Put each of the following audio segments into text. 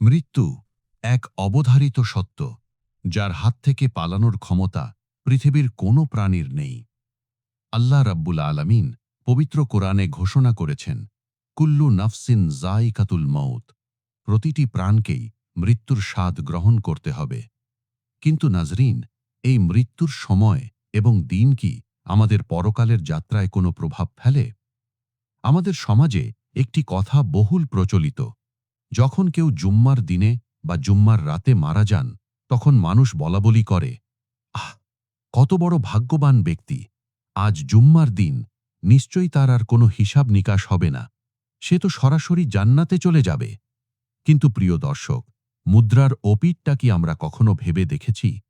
মৃত্যু এক অবধারিত সত্য, যার হাত থেকে পালানোর ক্ষমতা পৃথিবীর কোনো প্রাণীর নেই। আল্লাহ রাব্বুল আলামিন পবিত্র কোরআনে ঘোষণা করেছেন, কুল্লু নফসিন জাইকাতুল মৌত প্রতিটি প্রাণকেই মৃত্যুর স্বাদ গ্রহণ করতে হবে। কিন্তু নাজরিন, এই মৃত্যুর সময় এবং দিন কি আমাদের পরকালের যাত্রায় কোনো প্রভাব ফেলে? আমাদের সমাজে একটি কথা বহুল প্রচলিত যখন কেউ জুম্মার দিনে বা জুম্মার রাতে মারা যান, তখন মানুষ বলাবলি করে, আহ, কত বড় ভাগ্যবান ব্যক্তি। আজ জুম্মার দিন, নিশ্চয়ই তার আর কোনো হিসাব নিকাশ হবে না। সে তো সরাসরি জান্নাতে চলে যাবে। কিন্তু প্রিয় দর্শক, মুদ্রার ওপিটটা কি আমরা কখনো ভেবে দেখেছি?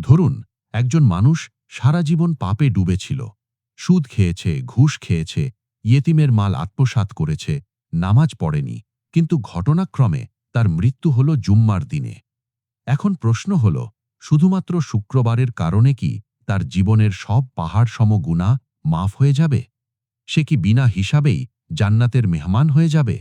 ধরুন, একজন মানুষ সারা জীবন পাপে ডুবেছিল। সুদ খেয়েছে, ঘুষ খেয়েছে, ইয়েতিমের মাল আত্মসাৎ করেছে, নামাজ পড়েনি। কিন্তু ঘটনাক্রমে তার মৃত্যু হল জুম্মার দিনে। এখন প্রশ্ন হল, শুধুমাত্র শুক্রবারের কারণে কি তার জীবনের সব পাহাড় সম গুণা মাফ হয়ে যাবে? সে কি বিনা হিসাবেই জান্নাতের মেহমান হয়ে যাবে?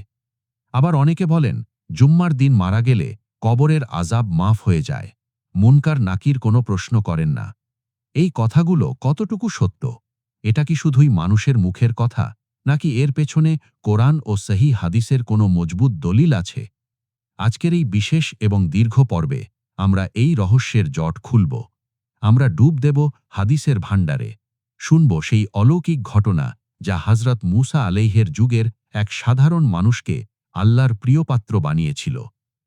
আবার অনেকে বলেন, জুম্মার দিন মারা গেলে কবরের আজাব মাফ হয়ে যায়। মুনকার নাকির কোনো প্রশ্ন করেন না। এই কথাগুলো কতটুকু সত্য? এটা কি শুধুই মানুষের মুখের কথা? নাকি এর পেছনে কোরআন ও সহি হাদিসের কোনো মজবুত দলিল আছে? আজকের এই বিশেষ এবং দীর্ঘ পর্বে আমরা এই রহস্যের জট খুলব। আমরা ডুব দেব হাদিসের ভাণ্ডারে। শুনব সেই অলৌকিক ঘটনা যা হজরত মুসা আলেহের যুগের এক সাধারণ মানুষকে আল্লাহর প্রিয়পাত্র বানিয়েছিল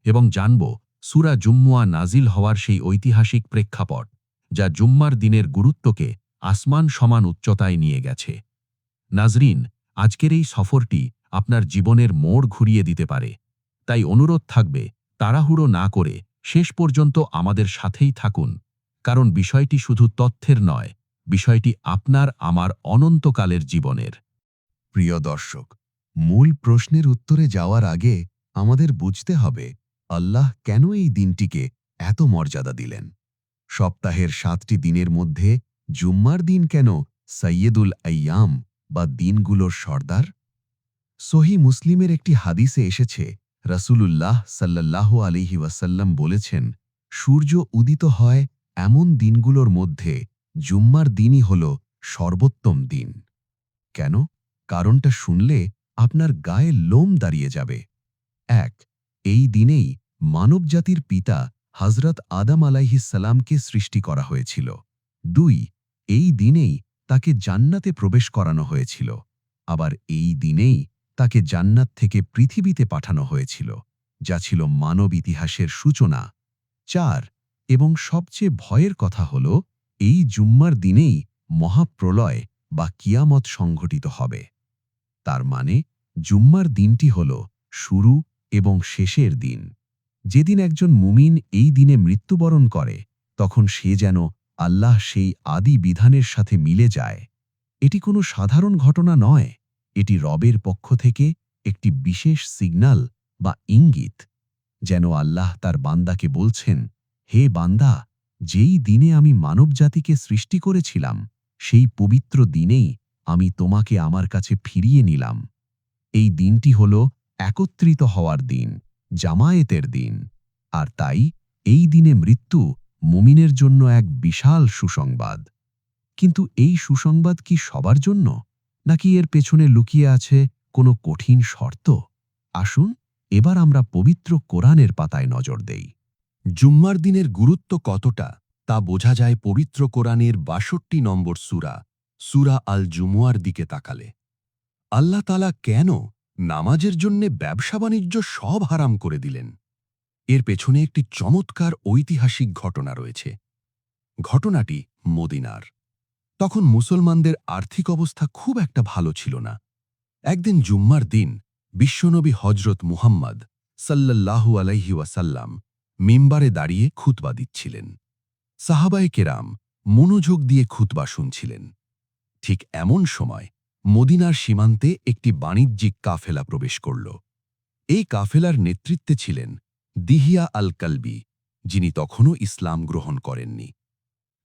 এবং জানব সুরা জুম্মুয়া নাজিল হওয়ার সেই ঐতিহাসিক প্রেক্ষাপট যা জুম্মার দিনের গুরুত্বকে আসমান সমান উচ্চতায় নিয়ে গেছে। নাজরিন আজকের এই সফরটি আপনার জীবনের মোড় ঘুরিয়ে দিতে পারে। তাই অনুরোধ থাকবে, তাড়াহুড়ো না করে শেষ পর্যন্ত আমাদের সাথেই থাকুন। কারণ বিষয়টি শুধু তথ্যের নয়, বিষয়টি আপনার আমার অনন্তকালের জীবনের। প্রিয় দর্শক, মূল প্রশ্নের উত্তরে যাওয়ার আগে আমাদের বুঝতে হবে, আল্লাহ কেন এই দিনটিকে এত মর্যাদা দিলেন? সপ্তাহের সাতটি দিনের মধ্যে জুম্মার দিন কেন সৈয়দুল আইয়াম বা দিনগুলোর সর্দার? সহি মুসলিমের একটি হাদিসে এসেছে, রসুলুল্লাহ সাল্লাল্লাহু আলিহি ওয়াসাল্লাম বলেছেন, সূর্য উদিত হয় এমন দিনগুলোর মধ্যে, জুম্মার দিনই হল সর্বোত্তম দিন। কেন? কারণটা শুনলে আপনার গায়ে লোম দাঁড়িয়ে যাবে। এক, এই দিনেই মানবজাতির পিতা হজরত আদম আলাইহিসাল্লামকে সৃষ্টি করা হয়েছিল। দুই, এই দিনেই তাকে জান্নাতে প্রবেশ করানো হয়েছিল, আবার এই দিনেই তাকে জান্নাত থেকে পৃথিবীতে পাঠানো হয়েছিল, যা ছিল মানব ইতিহাসের সূচনা। চার, এবং সবচেয়ে ভয়ের কথা হল, এই জুম্মার দিনেই মহাপ্রলয় বা কিয়ামত সংঘটিত হবে। তার মানে জুম্মার দিনটি হল শুরু এবং শেষের দিন। যেদিন একজন মুমিন এই দিনে মৃত্যুবরণ করে, তখন সে যেন আল্লাহ সেই আদি বিধানের সাথে মিলে যায়। এটি কোনো সাধারণ ঘটনা নয়। এটি রবের পক্ষ থেকে একটি বিশেষ সিগন্যাল বা ইঙ্গিত। যেন আল্লাহ তার বান্দাকে বলছেন, হে বান্দা, যেই দিনে আমি মানবজাতিকে সৃষ্টি করেছিলাম, সেই পবিত্র দিনেই আমি তোমাকে আমার কাছে ফিরিয়ে নিলাম। এই দিনটি হল একত্রিত হওয়ার দিন, জামায়েতের দিন। আর তাই এই দিনে মৃত্যু মুমিনের জন্য এক বিশাল সুসংবাদ। কিন্তু এই সুসংবাদ কি সবার জন্য? নাকি এর পেছনে লুকিয়ে আছে কোনো কঠিন শর্ত? আসুন, এবার আমরা পবিত্র কোরআনের পাতায় নজর দেই। জুম্মার দিনের গুরুত্ব কতটা? তা বোঝা যায় পবিত্র কোরআনের বাষট্টি নম্বর সুরা সুরা আল জুমুয়ার দিকে তাকালে। আল্লাহ তালা কেন নামাজের জন্যে ব্যবসা বাণিজ্য সব হারাম করে দিলেন? এর পেছনে একটি চমৎকার ঐতিহাসিক ঘটনা রয়েছে। ঘটনাটি মদিনার। তখন মুসলমানদের আর্থিক অবস্থা খুব একটা ভালো ছিল না। একদিন জুম্মার দিন বিশ্বনবী হজরত মুহাম্মদ সাল্লাল্লাহু আলাইহি ওয়াসাল্লাম মিম্বারে দাঁড়িয়ে খুতবা দিচ্ছিলেন। সাহাবায়ে কেরাম মনোযোগ দিয়ে খুতবা শুনছিলেন। ঠিক এমন সময় মদিনার সীমান্তে একটি বাণিজ্যিক কাফেলা প্রবেশ করল। এই কাফেলার নেতৃত্বে ছিলেন দিহিয়া আল কালবি যিনি তখনও ইসলাম গ্রহণ করেননি।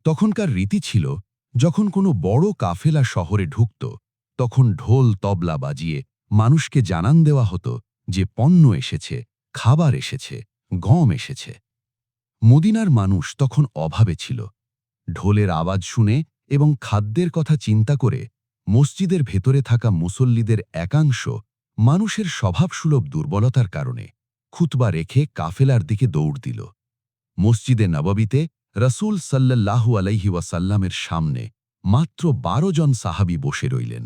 তখনকার রীতি ছিল, যখন কোনো বড় কাফেলা শহরে ঢুকত, তখন ঢোল তবলা বাজিয়ে মানুষকে জানান দেওয়া হতো যে পণ্য এসেছে, খাবার এসেছে, গম এসেছে। মদিনার মানুষ তখন অভাবে ছিল। ঢোলের আওয়াজ শুনে এবং খাদ্যের কথা চিন্তা করে মসজিদের ভেতরে থাকা মুসল্লিদের একাংশ মানুষের স্বভাবসুলভ দুর্বলতার কারণে খুতবা রেখে কাফেলার দিকে দৌড় দিল। মসজিদে নববীতে রসুল সাল্লাল্লাহু আলাইহি ওয়াসাল্লামের সামনে মাত্র বারো জন সাহাবি বসে রইলেন,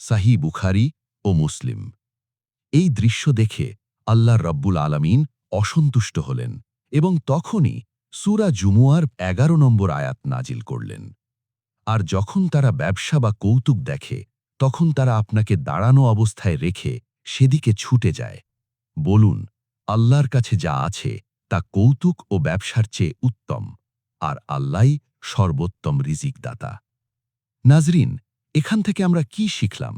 সাহি বুখারি ও মুসলিম। এই দৃশ্য দেখে আল্লাহ রব্বুল আলামিন অসন্তুষ্ট হলেন এবং তখনই সুরা জুমুয়ার এগারো নম্বর আয়াত নাজিল করলেন। আর যখন তারা ব্যবসা বা কৌতুক দেখে, তখন তারা আপনাকে দাঁড়ানো অবস্থায় রেখে সেদিকে ছুটে যায়। বলুন আল্লাহর কাছে যা আছে তা কৌতুক ও ব্যবসার চেয়ে উত্তম, আর আল্লাই সর্বোত্তম রিজিকদাতা। নাজরিন, এখান থেকে আমরা কি শিখলাম?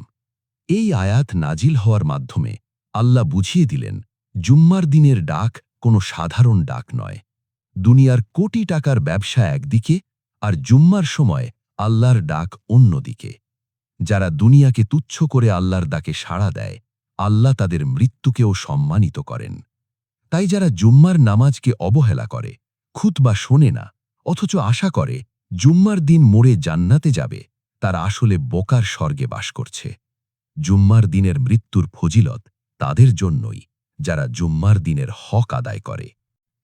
এই আয়াত নাজিল হওয়ার মাধ্যমে আল্লাহ বুঝিয়ে দিলেন, জুম্মার দিনের ডাক কোনো সাধারণ ডাক নয়। দুনিয়ার কোটি টাকার ব্যবসা একদিকে আর জুম্মার সময় আল্লাহর ডাক অন্যদিকে। যারা দুনিয়াকে তুচ্ছ করে আল্লাহর ডাকে সাড়া দেয়, আল্লাহ তাদের মৃত্যুকেও সম্মানিত করেন। তাই যারা জুম্মার নামাজকে অবহেলা করে খুত বা শোনে না, অথচ আশা করে জুম্মার দিন মোড়ে জান্নাতে যাবে, তারা আসলে বোকার স্বর্গে বাস করছে। জুম্মার দিনের মৃত্যুর ফজিলত তাদের জন্যই, যারা জুম্মার দিনের হক আদায় করে।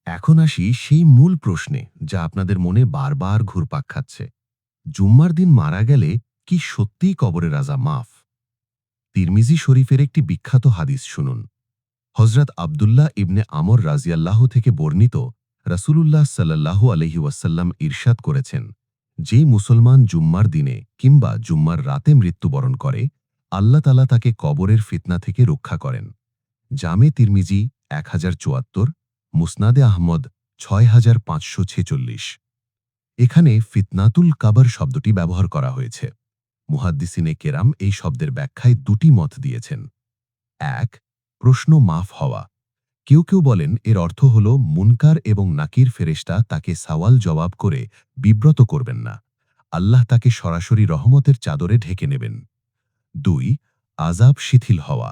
এখন আসি সেই মূল প্রশ্নে, যা আপনাদের মনে বারবার ঘুরপাক খাচ্ছে। জুম্মার দিন মারা গেলে কি সত্যিই কবরের রাজা মাফ? তিরমিজি শরীফের একটি বিখ্যাত হাদিস শুনুন। হজরত আবদুল্লাহ ইবনে আমর রাজিয়াল্লাহ থেকে বর্ণিত রাসূলুল্লাহ সাল্লাল্লাহু আলহি ওয়াসাল্লাম ঈর্ষাদ করেছেন, যেই মুসলমান জুম্মার দিনে কিংবা জুম্মার রাতে মৃত্যুবরণ করে, আল্লাহ তালা তাকে কবরের ফিতনা থেকে রক্ষা করেন। জামে তিরমিজি এক হাজার চুয়াত্তর, মুসনাদে আহমদ ছয় হাজার পাঁচশো ছেচল্লিশ। এখানে ফিতনাতুল কাবার শব্দটি ব্যবহার করা হয়েছে। মুহাদ্দিসিনে কেরাম এই শব্দের ব্যাখ্যায় দুটি মত দিয়েছেন। এক প্রশ্ন মাফ হওয়া। কেউ কেউ বলেন, এর অর্থ হল, মুনকার এবং নাকির ফেরেশতা তাকে সাওয়াল জবাব করে বিব্রত করবেন না। আল্লাহ তাকে সরাসরি রহমতের চাদরে ঢেকে নেবেন। দুই আজাব শিথিল হওয়া।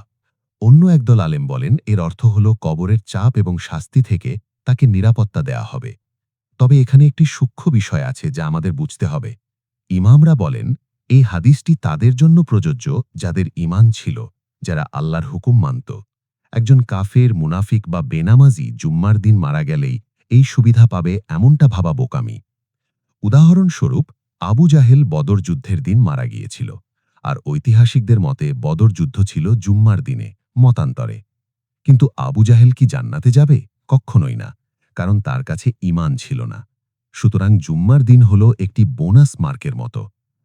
অন্য একদল আলেম বলেন, এর অর্থ হল, কবরের চাপ এবং শাস্তি থেকে তাকে নিরাপত্তা দেয়া হবে। তবে এখানে একটি সূক্ষ্ম বিষয় আছে যা আমাদের বুঝতে হবে। ইমামরা বলেন, এই হাদিসটি তাদের জন্য প্রযোজ্য যাদের ইমান ছিল, যারা আল্লাহর হুকুম মানত। একজন কাফের, মুনাফিক বা বেনামাজি জুম্মার দিন মারা গেলেই এই সুবিধা পাবে এমনটা ভাবা বোকামি। উদাহরণস্বরূপ, আবু জাহেল বদর যুদ্ধের দিন মারা গিয়েছিল আর ঐতিহাসিকদের মতে বদর যুদ্ধ ছিল জুম্মার দিনে, মতান্তরে। কিন্তু আবু জাহেল কি জান্নাতে যাবে? কক্ষণই না, কারণ তার কাছে ইমান ছিল না। সুতরাং জুম্মার দিন হল একটি বোনাস মার্কের মতো।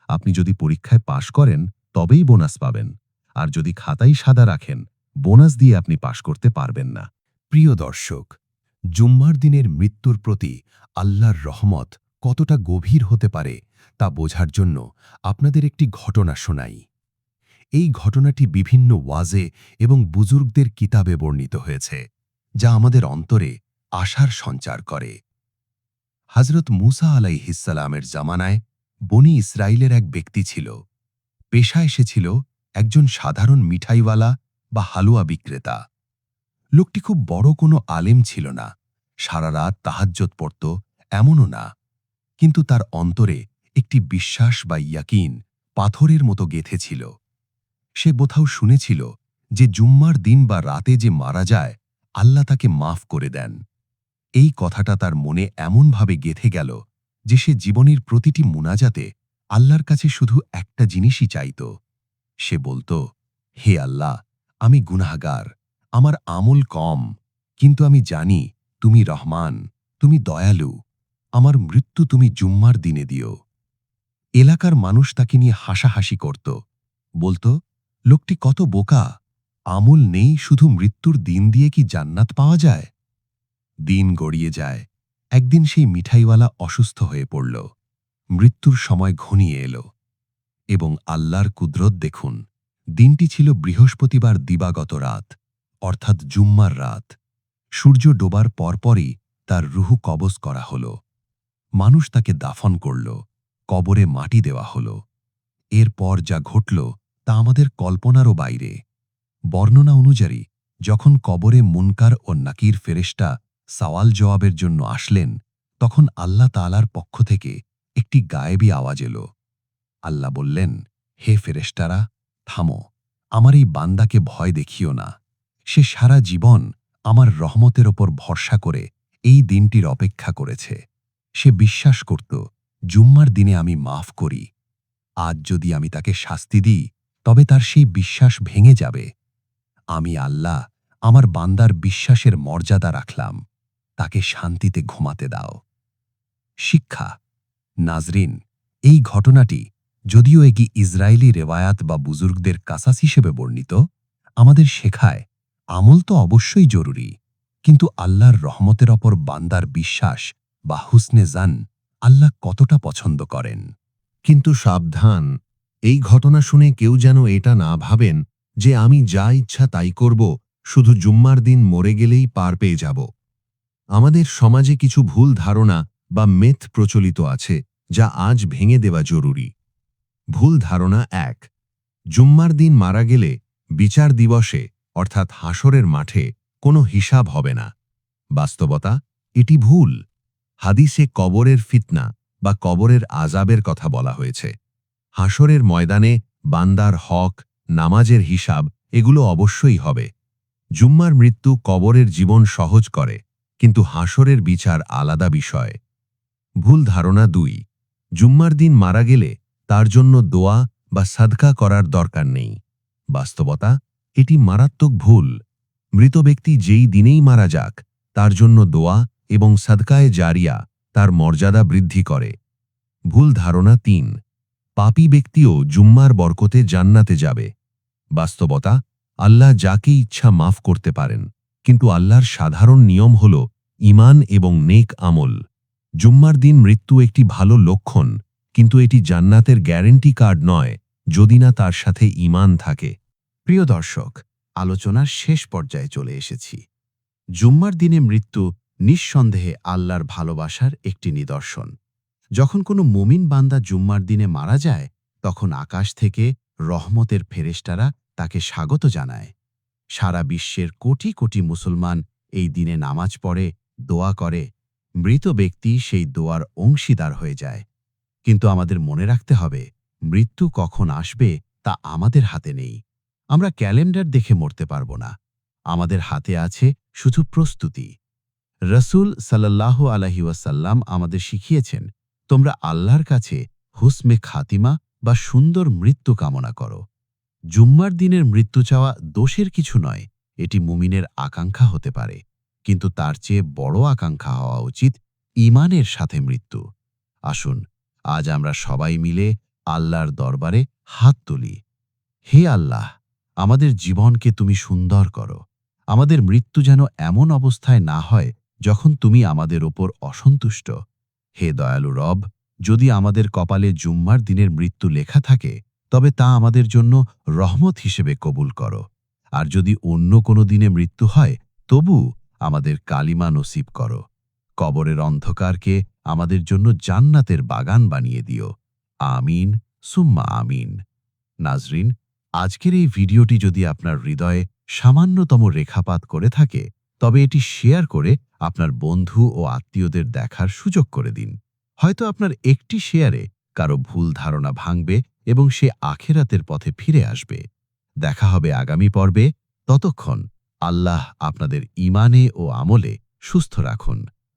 আপনি যদি পরীক্ষায় পাশ করেন, তবেই বোনাস পাবেন। আর যদি খাতাই সাদা রাখেন বোনাস দিয়ে আপনি পাশ করতে পারবেন না। প্রিয় দর্শক, জুম্মার দিনের মৃত্যুর প্রতি আল্লাহর রহমত কতটা গভীর হতে পারে তা বোঝার জন্য আপনাদের একটি ঘটনা শোনাই। এই ঘটনাটি বিভিন্ন ওয়াজে এবং বুজুর্গদের কিতাবে বর্ণিত হয়েছে, যা আমাদের অন্তরে আশার সঞ্চার করে। হজরত মুসা আলাইহিসালামের জামানায় বনি ইসরায়েলের এক ব্যক্তি ছিল। পেশা এসেছিল একজন সাধারণ মিঠাইওয়ালা বা হালুয়া বিক্রেতা। লোকটি খুব বড় কোনো আলেম ছিল না। সারা রাত তাহাজ্জত পড়ত, এমনও না। কিন্তু তার অন্তরে একটি বিশ্বাস বা ইয়াকিন পাথরের মতো গেথেছিল। সে বোথাও শুনেছিল যে জুম্মার দিন বা রাতে যে মারা যায়, আল্লাহ তাকে মাফ করে দেন। এই কথাটা তার মনে এমনভাবে গেথে গেল যে সে জীবনের প্রতিটি মুনাজাতে আল্লাহর কাছে শুধু একটা জিনিসই চাইত। সে বলতো, হে আল্লাহ আমি গুনাহগার, আমার আমল কম, কিন্তু আমি জানি তুমি রহমান, তুমি দয়ালু, আমার মৃত্যু তুমি জুম্মার দিনে দিও। এলাকার মানুষ তাকে নিয়ে হাসাহাসি করত, বলতো, লোকটি কত বোকা, আমল নেই শুধু মৃত্যুর দিন দিয়ে কি জান্নাত পাওয়া যায়? দিন গড়িয়ে যায়, একদিন সেই মিঠাইওয়ালা অসুস্থ হয়ে পড়ল, মৃত্যুর সময় ঘনিয়ে এলো এবং আল্লাহর কুদরত দেখুন দিনটি ছিল বৃহস্পতিবার দিবাগত রাত, অর্থাৎ জুম্মার রাত। সূর্য ডোবার পরপরই তার রুহু কবজ করা হল। মানুষ তাকে দাফন করল, কবরে মাটি দেওয়া হল। এরপর যা ঘটল তা আমাদের কল্পনারও বাইরে। বর্ণনা অনুযায়ী, যখন কবরে মুনকার ও নাকির ফেরেশতা সওয়াল জবাবের জন্য আসলেন, তখন আল্লাহ তালার পক্ষ থেকে একটি গায়েবী আওয়াজ এল। আল্লাহ বললেন, হে ফেরেশতারা থামো, আমার এই বান্দাকে ভয় দেখিও না। সে সারা জীবন আমার রহমতের ওপর ভরসা করে এই দিনটির অপেক্ষা করেছে। সে বিশ্বাস করত, জুম্মার দিনে আমি মাফ করি। আজ যদি আমি তাকে শাস্তি দিই, তবে তার সেই বিশ্বাস ভেঙে যাবে। আমি আল্লাহ, আমার বান্দার বিশ্বাসের মর্যাদা রাখলাম। তাকে শান্তিতে ঘুমাতে দাও। শিক্ষা, নাজরিন, এই ঘটনাটি যদিও এগি ইসরায়েলি রেওয়ায়াত বা বুজুর্গদের কাসাস হিসেবে বর্ণিত, আমাদের শেখায় আমল তো অবশ্যই জরুরি, কিন্তু আল্লাহর রহমতের অপর বান্দার বিশ্বাস বা হুসনে জান আল্লাহ কতটা পছন্দ করেন। কিন্তু সাবধান, এই ঘটনা শুনে কেউ যেন এটা না ভাবেন যে আমি যা ইচ্ছা তাই করব, শুধু জুম্মার দিন মরে গেলেই পার পেয়ে যাব। আমাদের সমাজে কিছু ভুল ধারণা বা মেথ প্রচলিত আছে, যা আজ ভেঙে দেওয়া জরুরি। ভুল ধারণা এক। জুম্মার দিন মারা গেলে বিচার দিবসে, অর্থাৎ হাসরের মাঠে, কোনো হিসাব হবে না। বাস্তবতা? এটি ভুল। হাদিসে কবরের ফিতনা বা কবরের আজাবের কথা বলা হয়েছে। হাসরের ময়দানে বান্দার হক, নামাজের হিসাব, এগুলো অবশ্যই হবে। জুম্মার মৃত্যু কবরের জীবন সহজ করে, কিন্তু হাসরের বিচার আলাদা বিষয়। ভুল ধারণা দুই। জুম্মার দিন মারা গেলে তার জন্য দোয়া বা সাদকা করার দরকার নেই। বাস্তবতা, এটি মারাত্মক ভুল। মৃত ব্যক্তি যেই দিনেই মারা যাক, তার জন্য দোয়া এবং সাদকায়ে জারিয়া তার মর্যাদা বৃদ্ধি করে। ভুল ধারণা তিন, পাপী ব্যক্তিও জুম্মার বরকতে জান্নাতে যাবে। বাস্তবতা, আল্লাহ যাকে ইচ্ছা মাফ করতে পারেন, কিন্তু আল্লাহর সাধারণ নিয়ম হল ইমান এবং নেক আমল। জুম্মার দিন মৃত্যু একটি ভালো লক্ষণ কিন্তু এটি জান্নাতের গ্যারেন্টি কার্ড নয়, যদি না তার সাথে ইমান থাকে। প্রিয় দর্শক, আলোচনার শেষ পর্যায়ে চলে এসেছি। জুম্মার দিনে মৃত্যু নিঃসন্দেহে আল্লাহর ভালোবাসার একটি নিদর্শন। যখন কোনো মুমিন বান্দা জুম্মার দিনে মারা যায়, তখন আকাশ থেকে রহমতের ফেরেশতারা তাকে স্বাগত জানায়। সারা বিশ্বের কোটি কোটি মুসলমান এই দিনে নামাজ পড়ে, দোয়া করে। মৃত ব্যক্তি সেই দোয়ার অংশীদার হয়ে যায়। কিন্তু আমাদের মনে রাখতে হবে, মৃত্যু কখন আসবে তা আমাদের হাতে নেই। আমরা ক্যালেন্ডার দেখে মরতে পারব না। আমাদের হাতে আছে শুধু প্রস্তুতি। রসুল সাল্লাহ আলহিউসাল্লাম আমাদের শিখিয়েছেন, তোমরা আল্লাহর কাছে হুসমে খাতিমা বা সুন্দর মৃত্যু কামনা করো। জুম্মার দিনের মৃত্যু চাওয়া দোষের কিছু নয়, এটি মুমিনের আকাঙ্ক্ষা হতে পারে, কিন্তু তার চেয়ে বড় আকাঙ্ক্ষা হওয়া উচিত ইমানের সাথে মৃত্যু। আসুন আজ আমরা সবাই মিলে আল্লাহর দরবারে হাত তুলি। হে আল্লাহ, আমাদের জীবনকে তুমি সুন্দর করো। আমাদের মৃত্যু যেন এমন অবস্থায় না হয় যখন তুমি আমাদের ওপর অসন্তুষ্ট। হে দয়ালু রব, যদি আমাদের কপালে জুম্মার দিনের মৃত্যু লেখা থাকে, তবে তা আমাদের জন্য রহমত হিসেবে কবুল করো। আর যদি অন্য কোনো দিনে মৃত্যু হয়, তবু আমাদের কালিমা নসিব করো। কবরের অন্ধকারকে আমাদের জন্য জান্নাতের বাগান বানিয়ে দিও। আমিন, সুম্মা আমিন। নাজরিন, আজকের এই ভিডিওটি যদি আপনার হৃদয়ে সামান্যতম রেখাপাত করে থাকে, তবে এটি শেয়ার করে আপনার বন্ধু ও আত্মীয়দের দেখার সুযোগ করে দিন। হয়তো আপনার একটি শেয়ারে কারও ভুল ধারণা ভাঙবে এবং সে আখেরাতের পথে ফিরে আসবে। দেখা হবে আগামী পর্বে। ততক্ষণ আল্লাহ আপনাদের ইমানে ও আমলে সুস্থ রাখুন।